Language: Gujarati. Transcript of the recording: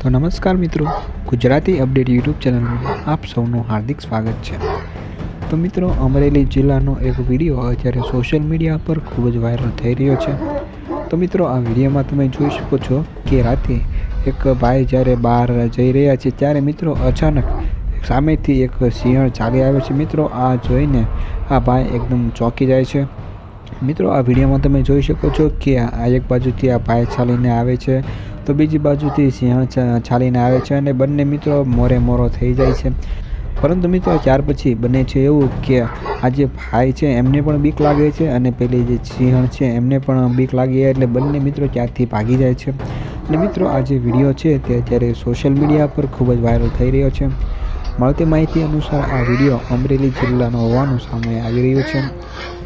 તો નમસ્કાર મિત્રો, ગુજરાતી અપડેટ યુટ્યુબ ચેનલમાં આપ સૌનું હાર્દિક સ્વાગત છે. તો મિત્રો, અમરેલી જિલ્લાનો એક વીડિયો અત્યારે સોશિયલ મીડિયા પર ખૂબ જ વાયરલ થઈ રહ્યો છે. તો મિત્રો, આ વિડીયોમાં તમે જોઈ શકો છો કે રાતે એક ભાઈ જ્યારે બહાર જઈ રહ્યા છે ત્યારે મિત્રો અચાનક સામેથી એક સિંહણ ચાલી આવે છે. મિત્રો, આ જોઈને આ ભાઈ એકદમ ચોંકી જાય છે. મિત્રો, આ વિડીયોમાં તમે જોઈ શકો છો કે આ એક બાજુથી આ ભાઈ ચાલીને આવે છે. તો બીજી બાજુથી સિંહણ છાલીને આવે છે અને બંને મિત્રો મોરે મોરો થઈ જાય છે. પરંતુ મિત્રો ત્યાર પછી બને છે એવું કે આ જે ભાઈ છે એમને પણ બીક લાગે છે અને પેલી જે સિંહણ છે એમને પણ બીક લાગી એટલે બંને મિત્રો ત્યાંથી ભાગી જાય છે. અને મિત્રો આ જે વીડિયો છે તે અત્યારે સોશિયલ મીડિયા પર ખૂબ જ વાયરલ થઈ રહ્યો છે. મળતી માહિતી અનુસાર આ વીડિયો અમરેલી જિલ્લાનો હોવાનું સામે આવી રહ્યું છે.